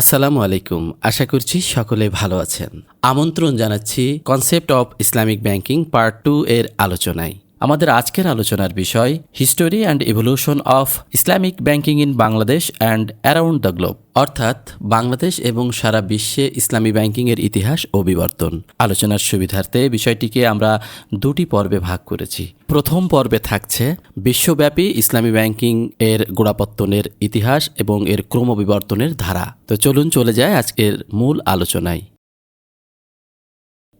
আসসালামু আলাইকুম। আশা করছি সকলে ভালো আছেন। আমন্ত্রণ জানাচ্ছি concept of Islamic banking part two এর আলোচনায়। আমাদের আজকের আলোচনার বিষয় history and evolution of Islamic banking in Bangladesh and around the globe অর্থাৎ বাংলাদেশ এবং সারা বিশ্বে ইসলামী ব্যাংকিংয়ের ইতিহাস ও বিবর্তন। আলোচনার সুবিধার্থে বিষয়টিকে আমরা দুটি পর্বে ভাগ করেছি। প্রথম পর্বে থাকছে বিশ্বব্যাপী ইসলামী ব্যাংকিং এর গোড়াপত্তনের ইতিহাস এবং এর ক্রমবিবর্তনের ধারা। তো চলুন চলে যায় আজকের মূল আলোচনায়।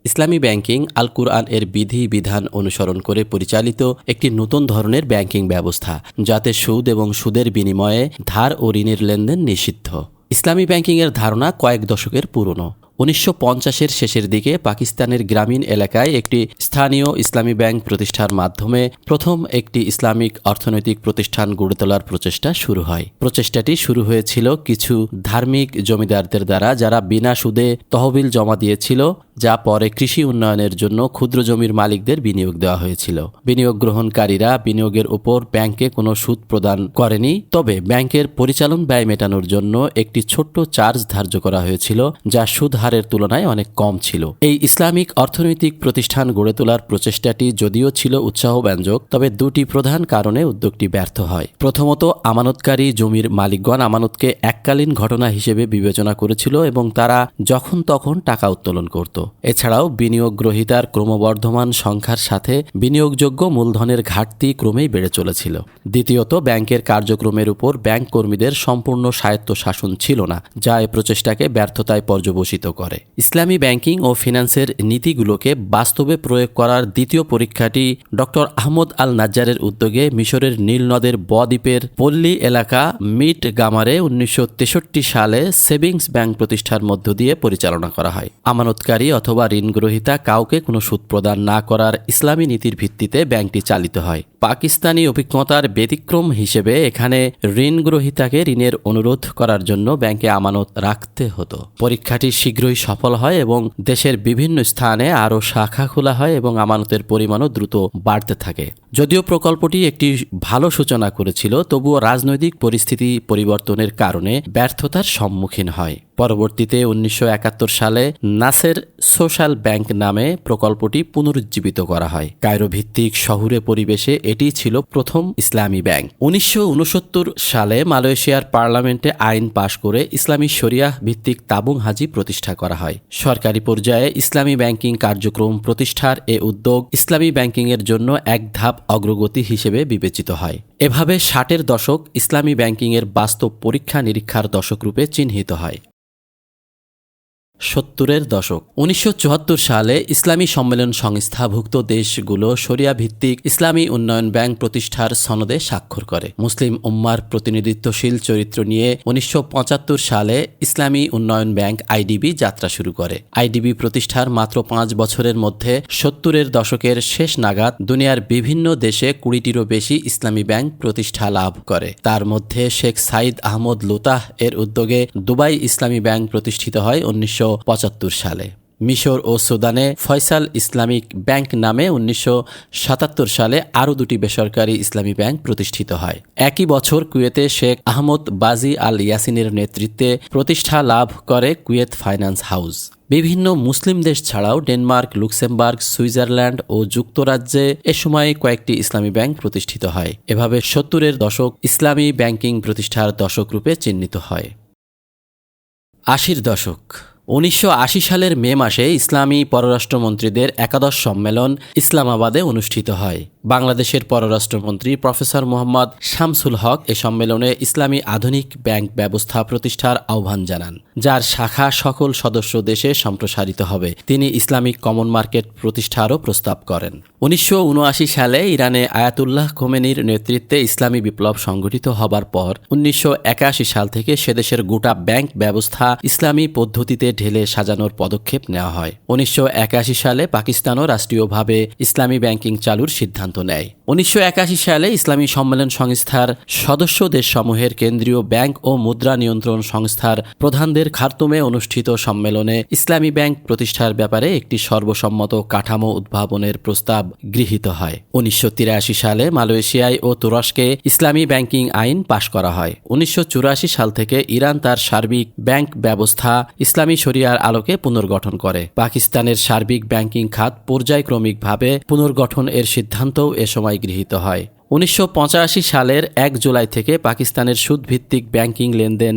ইসলামী ব্যাংকিং আল কুরআন এর বিধি, বিধান অনুসরণ করে পরিচালিত একটি নতুন ধরনের ব্যাংকিং ব্যবস্থা, যাতে সুদ এবং সুদের বিনিময়ে ধার ও ঋণের লেনদেন নিষিদ্ধ। ইসলামী ব্যাংকিংয়ের ধারণা কয়েক দশকের পুরনো। উনিশশো পঞ্চাশের শেষের দিকে পাকিস্তানের গ্রামীণ এলাকায় একটি স্থানীয় ইসলামী ব্যাংক প্রতিষ্ঠার মাধ্যমে প্রথম একটি ইসলামিক অর্থনৈতিক প্রতিষ্ঠান গড়ে তোলার প্রচেষ্টা শুরু হয়। প্রচেষ্টাটি শুরু হয়েছিল কিছু ধার্মিক জমিদারদের দ্বারা, যারা বিনা সুদে তহবিল জমা দিয়েছিল যা পরে কৃষি উন্নয়নের জন্য ক্ষুদ্র জমির মালিকদের বিনিয়োগ দেওয়া হয়েছিল। বিনিয়োগ গ্রহণকারীরা বিনিয়োগের উপর ব্যাংকে কোনো সুদ প্রদান করেনি, তবে ব্যাংকের পরিচালন ব্যয় মেটানোর জন্য একটি ছোট্ট চার্জ ধার্য করা হয়েছিল, যা সুদ হারের তুলনায় অনেক কম ছিল। এই ইসলামিক অর্থনৈতিক প্রতিষ্ঠান গড়ে তোলার প্রচেষ্টাটি যদিও ছিল উৎসাহব্যঞ্জক, তবে দুটি প্রধান কারণে উদ্যোগটি ব্যর্থ হয়। প্রথমত, আমানতকারী জমির মালিকগণ আমানতকে এককালীন ঘটনা হিসেবে বিবেচনা করেছিল এবং তারা যখন তখন টাকা উত্তোলন করত। এছাড়াও বিনিয়োগ গ্রহীতার ক্রমবর্ধমান সংখ্যার সাথে বিনিয়োগযোগ্য মূলধনের ঘাটতি ক্রমেই বেড়ে চলেছিল। দ্বিতীয়ত, ব্যাংকের কার্যক্রমের উপর ব্যাংক কর্মীদের সম্পূর্ণ স্বায়ত্ত শাসন ছিল না, যা এ প্রচেষ্টাকে ব্যর্থতায় পর্যবসিত করে। ইসলামী ব্যাংকিং ও ফিনান্সের নীতিগুলোকে বাস্তবে প্রয়োগ করার দ্বিতীয় পরীক্ষাটি ডক্টর আহমদ আল নাজ্জারের উদ্যোগে মিশরের নীলনদের বদ্বীপের পল্লী এলাকা মিট গামারে উনিশশো তেষট্টি সালে সেভিংস ব্যাংক প্রতিষ্ঠার মধ্য দিয়ে পরিচালনা করা হয়। আমানতকারী অথবা ঋণগ্রহীতা কাউকে কোনো সুদ প্রদান না করার ইসলামী নীতির ভিত্তিতে ব্যাংকটি চালিত হয়। পাকিস্তানি অভিজ্ঞতার ব্যতিক্রম হিসেবে এখানে ঋণ গ্রহীতাকে ঋণের অনুরোধ করার জন্য ব্যাংকে আমানত রাখতে হতো। পরীক্ষাটি শীঘ্রই সফল হয় এবং দেশের বিভিন্ন স্থানে আরও শাখা খোলা হয় এবং আমানতের পরিমাণও দ্রুত বাড়তে থাকে। যদিও প্রকল্পটি একটি ভালো সূচনা করেছিল, তবুও রাজনৈতিক পরিস্থিতি পরিবর্তনের কারণে ব্যর্থতার সম্মুখীন হয়। পরবর্তীতে উনিশশো একাত্তর সালে নাসের সোশ্যাল ব্যাংক নামে প্রকল্পটি পুনরুজ্জীবিত করা হয়। কায়রো ভিত্তিক শহুরে পরিবেশে এটি ছিল প্রথম ইসলামী ব্যাংক। উনিশশো ঊনসত্তর সালে মালয়েশিয়ার পার্লামেন্টে আইন পাশ করে ইসলামী শরিয়াহ ভিত্তিক তাবুং হাজি প্রতিষ্ঠা করা হয়। সরকারি পর্যায়ে ইসলামী ব্যাংকিং কার্যক্রম প্রতিষ্ঠার এ উদ্যোগ ইসলামী ব্যাংকিংয়ের জন্য এক ধাপ অগ্রগতি হিসেবে বিবেচিত হয়। এভাবে ষাটের দশক ইসলামী ব্যাংকিংয়ের বাস্তব পরীক্ষা নিরীক্ষার দশক রূপে চিহ্নিত হয়। সত্তরের দশক। উনিশশো চুয়াত্তর সালে ইসলামী সম্মেলন সংস্থাভুক্ত দেশগুলো শরিয়া ভিত্তিক ইসলামী উন্নয়ন ব্যাংক প্রতিষ্ঠার সনদে স্বাক্ষর করে। মুসলিম উম্মার প্রতিনিধিত্বশীল চরিত্র নিয়ে উনিশশো পঁচাত্তর সালে ইসলামী উন্নয়ন ব্যাংক আইডিবি যাত্রা শুরু করে। আইডিবি প্রতিষ্ঠার মাত্র পাঁচ বছরের মধ্যে সত্তরের দশকের শেষ নাগাদ দুনিয়ার বিভিন্ন দেশে কুড়িটিরও বেশি ইসলামী ব্যাংক প্রতিষ্ঠা লাভ করে। তার মধ্যে শেখ সাইদ আহমদ লুতাহ এর উদ্যোগে দুবাই ইসলামী ব্যাংক প্রতিষ্ঠিত হয় উনিশশো সালে। মিশর ও সুদানে ফয়সাল ইসলামিক ব্যাংক নামে উনিশশো সাতাত্তর সালে আরও দুটি বেসরকারি ইসলামী ব্যাংক প্রতিষ্ঠিত হয়। একই বছর কুয়েতে শেখ আহমদ বাজি আল ইয়াসিনের নেতৃত্বে প্রতিষ্ঠা লাভ করে কুয়েত ফাইন্যান্স হাউস। বিভিন্ন মুসলিম দেশ ছাড়াও ডেনমার্ক, লুক্সেমবার্গ, সুইজারল্যান্ড ও যুক্তরাজ্যে এ সময় কয়েকটি ইসলামী ব্যাংক প্রতিষ্ঠিত হয়। এভাবে সত্তরের দশক ইসলামী ব্যাংকিং প্রতিষ্ঠার দশক রূপে চিহ্নিত হয়। আশির দশক উনিশশো আশি সালের মে মাসে ইসলামী পররাষ্ট্রমন্ত্রীদের একাদশ সম্মেলন ইসলামাবাদে অনুষ্ঠিত হয়। বাংলাদেশের পররাষ্ট্রমন্ত্রী প্রফেসর মোহাম্মদ শামসুল হক এ সম্মেলনে ইসলামী আধুনিক ব্যাংক ব্যবস্থা প্রতিষ্ঠার আহ্বান জানান, যার শাখা সকল সদস্য দেশে সম্প্রসারিত হবে। তিনি ইসলামিক কমন মার্কেট প্রতিষ্ঠারও প্রস্তাব করেন। উনিশশো উনআশি সালে ইরানে আয়াতুল্লাহ খোমেনির নেতৃত্বে ইসলামী বিপ্লব সংগঠিত হবার পর উনিশশো একাশি সাল থেকে সেদেশের গোটা ব্যাংক ব্যবস্থা ইসলামী পদ্ধতিতে ঢেলে সাজানোর পদক্ষেপ নেওয়া হয়। উনিশশো একাশি সালে পাকিস্তানও রাষ্ট্রীয়ভাবে ইসলামী ব্যাংকিং চালুর সিদ্ধান্ত নেয়। উনিশশো সালে ইসলামী সম্মেলন সংস্থার সদস্য দেশসমূহের কেন্দ্রীয় ব্যাংক ও মুদ্রা নিয়ন্ত্রণ সংস্থার প্রধানদের খার্তুমে অনুষ্ঠিত সম্মেলনে ইসলামী ব্যাংক প্রতিষ্ঠার ব্যাপারে একটি সর্বসম্মত কাঠামো উদ্ভাবনের প্রস্তাব গৃহীত হয়। উনিশশো তিরাশি সালে মালয়েশিয়ায় ও তুরস্কে ইসলামী ব্যাংকিং আইন পাশ করা হয়। উনিশশো চুরাশি সাল থেকে ইরান তার সার্বিক ব্যাংক ব্যবস্থা ইসলামী শরিয়ার আলোকে পুনর্গঠন করে। পাকিস্তানের সার্বিক ব্যাংকিং খাত পর্যায়ক্রমিকভাবে পুনর্গঠন এর সিদ্ধান্তও এ সময় গৃহীত হয়। উনিশশো পঁচাশি সালের এক জুলাই থেকে পাকিস্তানের সুদভিত্তিক ব্যাংকিং লেনদেন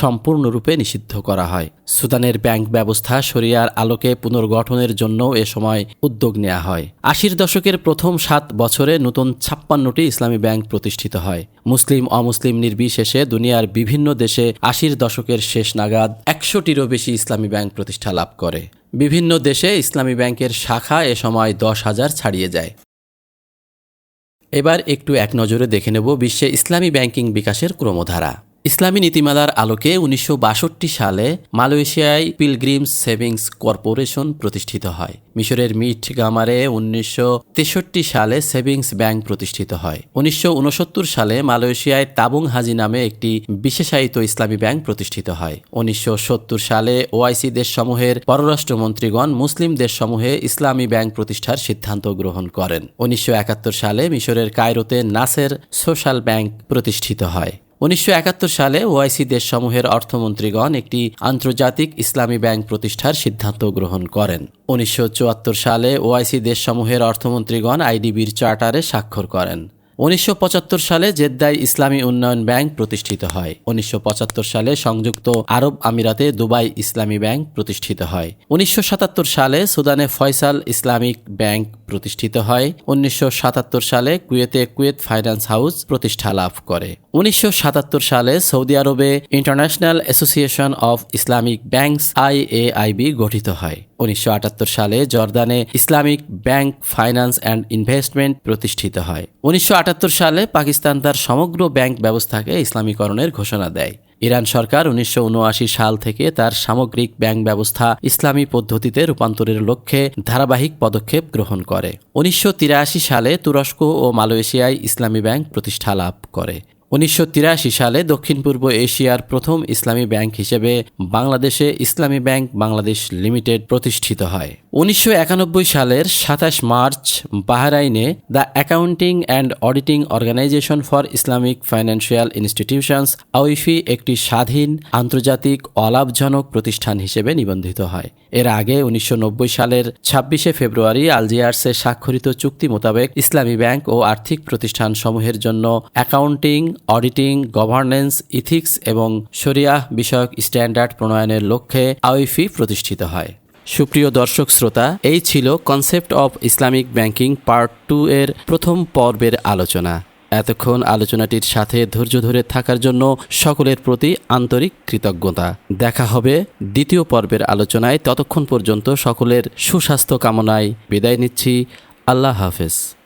সম্পূর্ণরূপে নিষিদ্ধ করা হয়। সুদানের ব্যাংক ব্যবস্থা শরিয়ার আলোকে পুনর্গঠনের জন্য এ সময় উদ্যোগ নেওয়া হয়। আশির দশকের প্রথম সাত বছরে নতুন ছাপ্পান্নটি ইসলামী ব্যাংক প্রতিষ্ঠিত হয়। মুসলিম, অমুসলিম নির্বিশেষে দুনিয়ার বিভিন্ন দেশে আশির দশকের শেষ নাগাদ একশোটিরও বেশি ইসলামী ব্যাংক প্রতিষ্ঠা লাভ করে। বিভিন্ন দেশে ইসলামী ব্যাংকের শাখা এ সময় দশ হাজার ছাড়িয়ে যায়। এবার একটু এক নজরে দেখে নেব বিশ্বে ইসলামী ব্যাংকিং বিকাশের ক্রমধারা। ইসলামী নীতিমালার আলোকে উনিশশো বাষট্টি সালে মালয়েশিয়ায় পিলগ্রিমস সেভিংস কর্পোরেশন প্রতিষ্ঠিত হয়। মিশরের মিট গামারে উনিশশো তেষট্টি সালে সেভিংস ব্যাংক প্রতিষ্ঠিত হয়। উনিশশো উনসত্তর সালে মালয়েশিয়ায় তাবুং হাজি নামে একটি বিশেষায়িত ইসলামী ব্যাংক প্রতিষ্ঠিত হয়। উনিশশো সত্তর সালে ওআইসি দেশসমূহের পররাষ্ট্রমন্ত্রীগণ মুসলিম দেশসমূহে ইসলামী ব্যাংক প্রতিষ্ঠার সিদ্ধান্ত গ্রহণ করেন। উনিশশো একাত্তর সালে মিশরের কায়রোতে নাসের সোশ্যাল ব্যাংক প্রতিষ্ঠিত হয়। উনিশশো একাত্তর সালে ওআইসি দেশসমূহের অর্থমন্ত্রীগণ একটি আন্তর্জাতিক ইসলামী ব্যাংক প্রতিষ্ঠার সিদ্ধান্ত গ্রহণ করেন। উনিশশো চুয়াত্তর সালে ওআইসি দেশসমূহের অর্থমন্ত্রীগণ আইডিবির চার্টারে স্বাক্ষর করেন। উনিশশো পঁচাত্তর সালে জেদ্দায় ইসলামী উন্নয়ন ব্যাংক প্রতিষ্ঠিত হয়। উনিশশো পঁচাত্তর সালে সংযুক্ত আরব আমিরাতে দুবাই ইসলামী ব্যাংক প্রতিষ্ঠিত হয়। উনিশশো সাতাত্তর সালে সুদানে ফয়সাল ইসলামিক ব্যাংক প্রতিষ্ঠিত হয়। উনিশশো সাতাত্তর সালে কুয়েতে কুয়েত ফাইন্যান্স হাউস প্রতিষ্ঠা লাভ করে। উনিশশো সাতাত্তর সালে সৌদি আরবে international association of Islamic banks IAIB গঠিত হয়। উনিশশো আটাত্তর সালে জর্দানে Islamic bank finance and investment প্রতিষ্ঠিত হয়। উনিশশো আটাত্তর সালে পাকিস্তান তার সমগ্র ব্যাংক ব্যবস্থাকে ইসলামীকরণের ঘোষণা দেয়। ইরান সরকার উনিশশো উনআশি সাল থেকে তার সামগ্রিক ব্যাংক ব্যবস্থা ইসলামী পদ্ধতিতে রূপান্তরের লক্ষ্যে ধারাবাহিক পদক্ষেপ গ্রহণ করে। উনিশশো তিরাশি সালে তুরস্ক ও মালয়েশিয়ায় ইসলামী ব্যাংক প্রতিষ্ঠা লাভ করে। উনিশশো তিরাশি সালে দক্ষিণ পূর্ব এশিয়ার প্রথম ইসলামী ব্যাংক হিসেবে বাংলাদেশে ইসলামী ব্যাংক বাংলাদেশ লিমিটেড প্রতিষ্ঠিত হয়। উনিশশো একানব্বই সালের সাতাশ March বাহরাইনে the accounting and auditing organization for Islamic financial institutions AAOIFI একটি স্বাধীন, আন্তর্জাতিক অলাভজনক প্রতিষ্ঠান হিসেবে নিবন্ধিত হয়। এর আগে উনিশশো নব্বই সালের ছাব্বিশে ফেব্রুয়ারি আলজিয়ার্সে স্বাক্ষরিত চুক্তি মোতাবেক ইসলামী ব্যাংক ও আর্থিক প্রতিষ্ঠান সমূহের জন্য অ্যাকাউন্টিং অডিটিং, গভর্নেন্স, ইথিক্স এবং শরিয়াহ বিষয়ক স্ট্যান্ডার্ড প্রণয়নের লক্ষ্যে আউইফি প্রতিষ্ঠিত হয়। সুপ্রিয় দর্শক শ্রোতা, এই ছিল concept of Islamic banking part two এর প্রথম পর্বের আলোচনা। এতক্ষণ আলোচনাটির সাথে ধৈর্য ধরে থাকার জন্য সকলের প্রতি আন্তরিক কৃতজ্ঞতা। দেখা হবে দ্বিতীয় পর্বের আলোচনায়। ততক্ষণ পর্যন্ত সকলের সুস্বাস্থ্য কামনায় বিদায় নিচ্ছি। আল্লাহ হাফেজ।